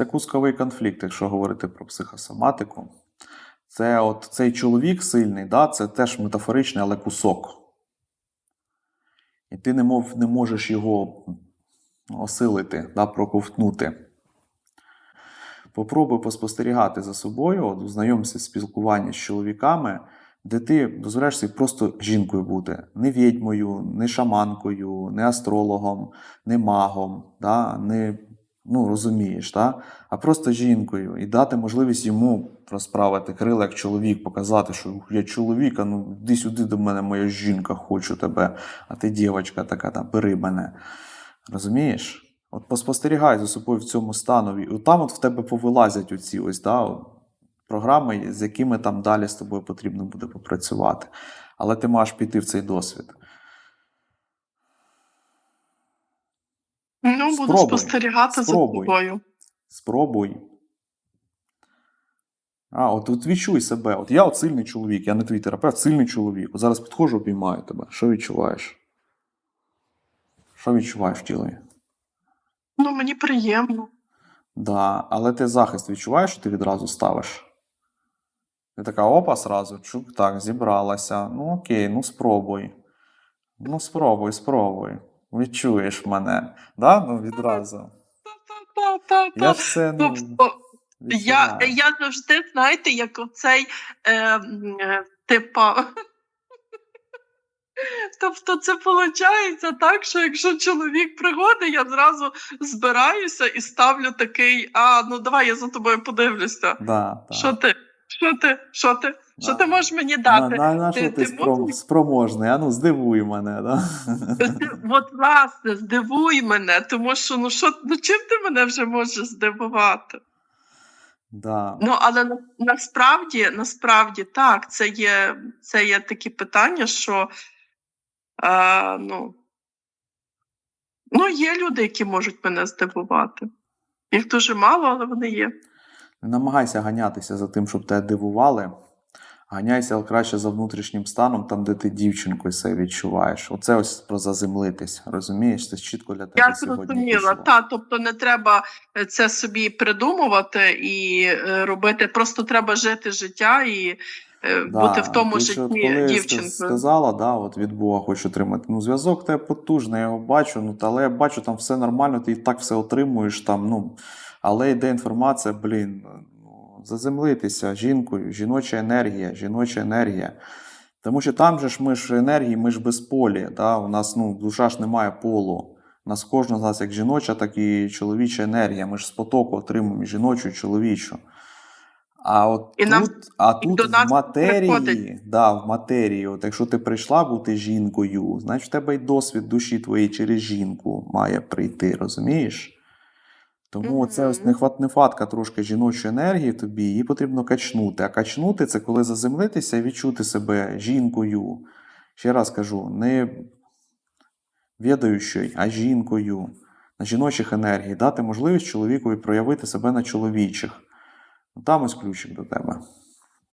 Це кусковий конфлікт, якщо говорити про психосоматику. Це от цей чоловік сильний, да, це теж метафоричний, але кусок. І ти не, мов, не можеш його осилити, да, проковтнути. Попробуй поспостерігати за собою, от, знайомся з спілкуванням з чоловіками, де ти дозволяєш собі просто жінкою бути. Не відьмою, не шаманкою, не астрологом, не магом, да, не, ну, розумієш, да? а просто жінкою. І дати можливість йому розправити крила як чоловік, показати, що я чоловік, а ну іди сюди до мене, моя жінка, хочу тебе, а ти дівчинка така, там, бери мене. Розумієш? От поспостерігай за собою в цьому станові. І там от в тебе повилазять оці ось да, от програми, з якими там далі з тобою потрібно буде попрацювати. Але ти маєш піти в цей досвід. Ну, буду Спробуй. спостерігати Спробуй. за тобою. Спробуй. А, от, от відчуй себе. От я от сильний чоловік, я не твій терапевт, сильний чоловік. От зараз підходжу, обіймаю тебе. Що відчуваєш? Що відчуваєш в тілі? Ну, мені приємно. Да, але ти захист відчуваєш, що ти відразу ставиш? Ти така опа, сразу, чук, так, зібралася. Ну окей, ну спробуй. Ну, спробуй, спробуй. Відчуєш мене. Да? Ну, відразу. Я ж все ну, Тобто, я, я завжди, знаєте, як оцей е, е, типа. Тобто це виходить так, що якщо чоловік приходить, я зразу збираюся і ставлю такий: а, ну давай я за тобою подивлюся. Да, да. Що ти? Що ти? Що ти? Що ти можеш мені дати? на, на Ти- що ти, ти спро- можеш? спроможний? А ну, здивуй мене, да? От власне, здивуй мене, тому що ну що ну чим ти мене вже можеш здивувати? да. Ну але на, насправді, насправді так, це є, це є такі питання, що е, ну, ну, є люди, які можуть мене здивувати. Їх дуже мало, але вони є. Не намагайся ганятися за тим, щоб тебе дивували. Ганяйся краще за внутрішнім станом, там, де ти дівчинкою себе відчуваєш. Оце ось про заземлитись. Розумієш? Це чітко для тебе Я зрозуміла. Та, тобто не треба е, це собі придумувати і е, робити. Просто треба жити життя і е, бути в тому ти житті коли дівчинкою. сказала, да, от від Бога хочу отримати. Ну, зв'язок тебе потужний, я його бачу, ну, та, але я бачу, там все нормально, ти і так все отримуєш там, ну, але йде інформація, блін, заземлитися жінкою, жіноча енергія, жіноча енергія. Тому що там же ж ми ж енергії, ми ж безполі, да? у нас ну, душа ж немає полу. У нас кожного з нас як жіноча, так і чоловіча енергія. Ми ж з потоку отримуємо жіночу і чоловічу. А от І тут, нам- а тут в матерії, приходить. да, в матерії, от якщо ти прийшла бути жінкою, значить в тебе й досвід душі твоєї через жінку має прийти, розумієш? Тому це ось нехватнефатка трошки жіночої енергії в тобі, її потрібно качнути. А качнути це коли заземлитися і відчути себе жінкою. Ще раз кажу, не відаючою, а жінкою, на жіночих енергій, дати можливість чоловікові проявити себе на чоловічих. Ну, Там ось ключик до тебе.